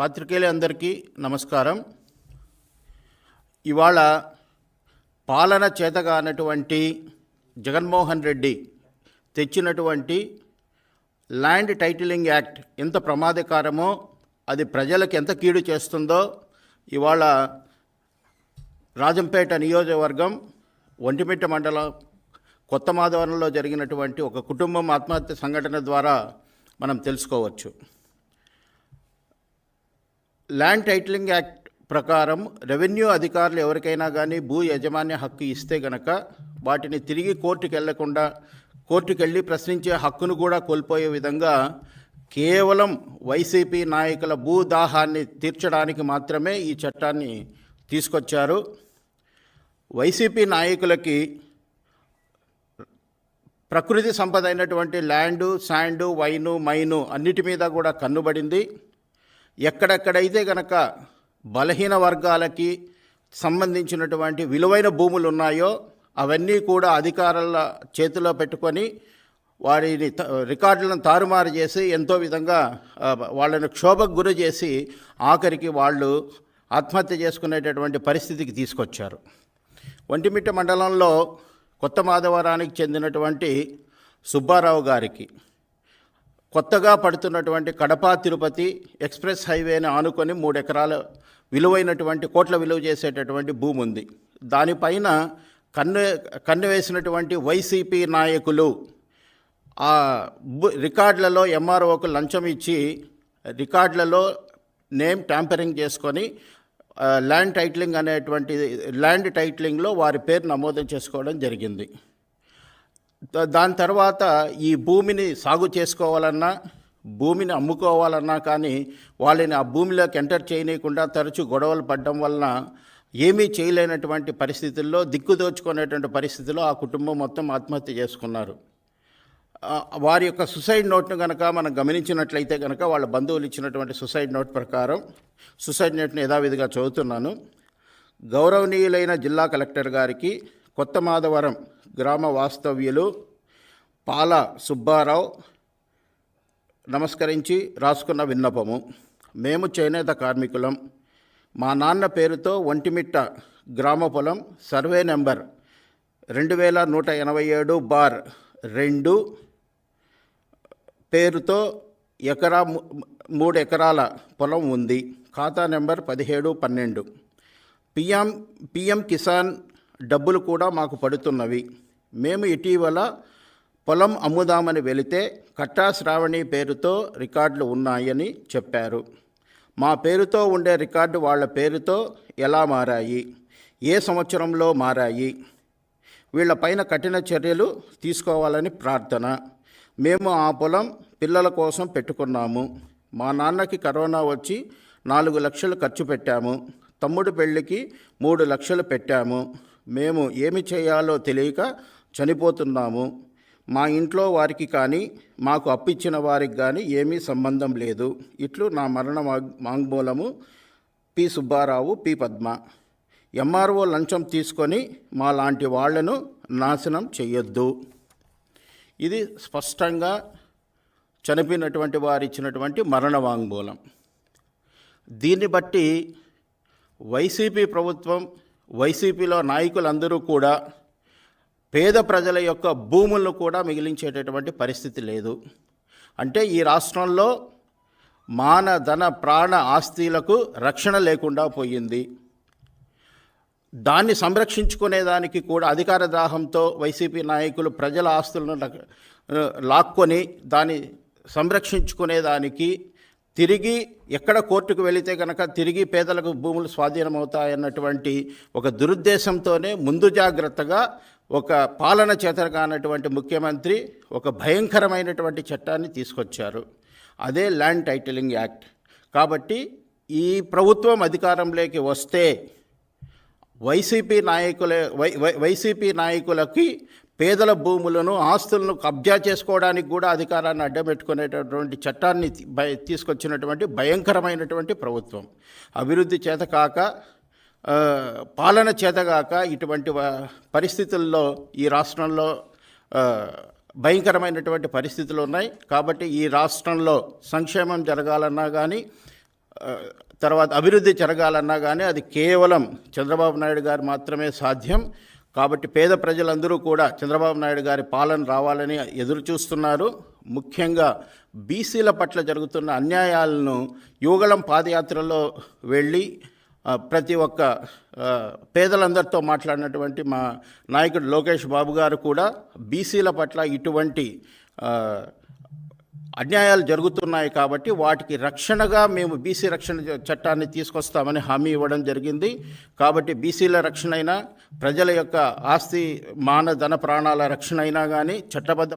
పాత్రికేయులందరికీ నమస్కారం. ఇవాళ పాలన చేతగానటువంటి జగన్మోహన్ రెడ్డి తెచ్చినటువంటి ల్యాండ్ టైటిలింగ్ యాక్ట్ ఎంత ప్రమాదకరమో అది ప్రజలకు ఎంత కీడు చేస్తుందో ఇవాళ రాజంపేట నియోజకవర్గం ఒంటిమిట్ట మండలం కొత్త మాధవరంలో జరిగినటువంటి ఒక కుటుంబం ఆత్మహత్య సంఘటన ద్వారా మనం తెలుసుకోవచ్చు. ల్యాండ్ టైటిలింగ్ యాక్ట్ ప్రకారం రెవెన్యూ అధికారులు ఎవరికైనా కానీ భూ యజమాన్య హక్కు ఇస్తే గనక వాటిని తిరిగి కోర్టుకు వెళ్ళకుండా కోర్టుకు వెళ్ళి ప్రశ్నించే హక్కును కూడా కోల్పోయే విధంగా కేవలం వైసీపీ నాయకుల భూదాహాన్ని తీర్చడానికి మాత్రమే ఈ చట్టాన్ని తీసుకొచ్చారు. వైసీపీ నాయకులకి ప్రకృతి సంపద అయినటువంటి ల్యాండు శాండు వైను మైను అన్నిటి మీద కూడా కన్నుబడింది. ఎక్కడెక్కడైతే గనక బలహీన వర్గాలకి సంబంధించినటువంటి విలువైన భూములు ఉన్నాయో అవన్నీ కూడా అధికారుల చేతిలో పెట్టుకొని వారిని త- రికార్డులను తారుమారు చేసి ఎంతో విధంగా వాళ్ళని క్షోభకు గురి చేసి ఆఖరికి వాళ్ళు ఆత్మహత్య చేసుకునేటటువంటి పరిస్థితికి తీసుకొచ్చారు. ఒంటిమిట్ట మండలంలో కొత్త మాధవరానికి చెందినటువంటి సుబ్బారావు గారికి కొత్తగా పడుతున్నటువంటి కడప తిరుపతి ఎక్స్ప్రెస్ హైవేని ఆనుకొని మూడు ఎకరాల విలువైనటువంటి కోట్ల విలువ చేసేటటువంటి భూమి ఉంది. దానిపైన కన్ను కన్ను వేసినటువంటి వైసీపీ నాయకులు ఆ రికార్డులలో ఎంఆర్ఓకు లంచం ఇచ్చి రికార్డులలో నేమ్ ట్యాంపరింగ్ చేసుకొని ల్యాండ్ టైటిలింగ్ అనేటువంటి ల్యాండ్ టైటిలింగ్లో వారి పేరు నమోదు చేసుకోవడం జరిగింది. దాని తర్వాత ఈ భూమిని సాగు చేసుకోవాలన్నా భూమిని అమ్ముకోవాలన్నా కానీ వాళ్ళని ఆ భూమిలోకి ఎంటర్ చేయనీయకుండా తరచూ గొడవలు పడడం వలన ఏమీ చేయలేనటువంటి పరిస్థితుల్లో దిక్కుదోచుకునేటువంటి పరిస్థితిలో ఆ కుటుంబం మొత్తం ఆత్మహత్య చేసుకున్నారు. వారి యొక్క సుసైడ్ నోట్ను కనుక మనం గమనించినట్లయితే కనుక వాళ్ళ బంధువులు ఇచ్చినటువంటి సుసైడ్ నోట్ ప్రకారం సుసైడ్ నోట్ని యథావిధిగా చదువుతున్నాను. గౌరవనీయులైన జిల్లా కలెక్టర్ గారికి కొత్త మాధవరం గ్రామ వాస్తవ్యులు పాల సుబ్బారావు నమస్కరించి రాసుకున్న విన్నపము. మేము చేనేత కార్మికులం. మా నాన్న పేరుతో ఒంటిమిట్ట గ్రామ పొలం సర్వే నెంబర్ రెండు వేల నూట ఎనభై ఏడు బార్ రెండు పేరుతో ఎకరా మూడు ఎకరాల పొలం ఉంది. ఖాతా నెంబర్ పదిహేడు పన్నెండు. పిఎం పిఎం కిసాన్ డబ్బులు కూడా మాకు పడుతున్నవి. మేము ఇటీవల పొలం అమ్ముదామని వెళితే కట్టా శ్రావణి పేరుతో రికార్డులు ఉన్నాయని చెప్పారు. మా పేరుతో ఉండే రికార్డు వాళ్ళ పేరుతో ఎలా మారాయి? ఏ సంవత్సరంలో మారాయి? వీళ్ళపైన కఠిన చర్యలు తీసుకోవాలని ప్రార్థన. మేము ఆ పొలం పిల్లల కోసం పెట్టుకున్నాము. మా నాన్నకి కరోనా వచ్చి నాలుగు లక్షలు ఖర్చు పెట్టాము. తమ్ముడు పెళ్ళికి మూడు లక్షలు పెట్టాము. మేము ఏమి చేయాలో తెలియక చనిపోతున్నాము. మా ఇంట్లో వారికి కానీ మాకు అప్పిచ్చిన వారికి కానీ ఏమీ సంబంధం లేదు. ఇట్లు నా మరణ వాంగ్మూలము. P. Subbarao P. Padma. MRO లంచం తీసుకొని మా లాంటి వాళ్ళను నాశనం చెయ్యొద్దు. ఇది స్పష్టంగా చనిపోయినటువంటి వారు ఇచ్చినటువంటి మరణ వాంగ్మూలం. దీన్ని బట్టి వైసీపీ ప్రభుత్వం వైసీపీలో నాయకులందరూ కూడా పేద ప్రజల యొక్క భూములను కూడా మిగిలించేటటువంటి పరిస్థితి లేదు. అంటే ఈ రాష్ట్రంలో మాన ధన ప్రాణ ఆస్తిలకు రక్షణ లేకుండా పోయింది. దాన్ని సంరక్షించుకునేదానికి కూడా అధికార దాహంతో వైసీపీ నాయకులు ప్రజల ఆస్తులను లాక్కొని దాన్ని సంరక్షించుకునేదానికి తిరిగి ఎక్కడ కోర్టుకు వెళితే కనుక తిరిగి పేదలకు భూములు స్వాధీనమవుతాయన్నటువంటి ఒక దురుద్దేశంతోనే ముందు జాగ్రత్తగా ఒక పాలన చేతగానటువంటి ముఖ్యమంత్రి ఒక భయంకరమైనటువంటి చట్టాన్ని తీసుకొచ్చారు. అదే ల్యాండ్ టైటిలింగ్ యాక్ట్ కాబట్టి ఈ ప్రభుత్వం అధికారంలోకి వస్తే వైసీపీ నాయకుల వై- వైసీపీ నాయకులకి పేదల భూములను ఆస్తులను కబ్జా చేసుకోవడానికి కూడా అధికారాన్ని అడ్డబెట్టుకునేటటువంటి చట్టాన్ని తీసుకొచ్చినటువంటి భయంకరమైనటువంటి ప్రభుత్వం. అభివృద్ధి చేత కాక పాలన చేతగాక ఇటువంటి పరిస్థితుల్లో ఈ రాష్ట్రంలో భయంకరమైనటువంటి పరిస్థితులు ఉన్నాయి. కాబట్టి ఈ రాష్ట్రంలో సంక్షేమం జరగాలన్నా కానీ తర్వాత అభివృద్ధి జరగాలన్నా కానీ అది కేవలం చంద్రబాబు నాయుడు గారు మాత్రమే సాధ్యం. కాబట్టి పేద ప్రజలందరూ కూడా చంద్రబాబు నాయుడు గారి పాలన రావాలని ఎదురు చూస్తున్నారు. ముఖ్యంగా బీసీల పట్ల జరుగుతున్న అన్యాయాలను యువగళం పాదయాత్రలో వెళ్ళి ప్రతి ఒక్క పేదలందరితో మాట్లాడినటువంటి మా నాయకుడు లోకేష్ బాబు గారు కూడా బీసీల పట్ల ఇటువంటి అన్యాయాలు జరుగుతున్నాయి కాబట్టి వాటికి రక్షణగా మేము బీసీ రక్షణ చట్టాన్ని తీసుకొస్తామని హామీ ఇవ్వడం జరిగింది. కాబట్టి బీసీల రక్షణ అయినా ప్రజల యొక్క ఆస్తి మాన ధన ప్రాణాల రక్షణ అయినా కానీ చట్టబద్ధ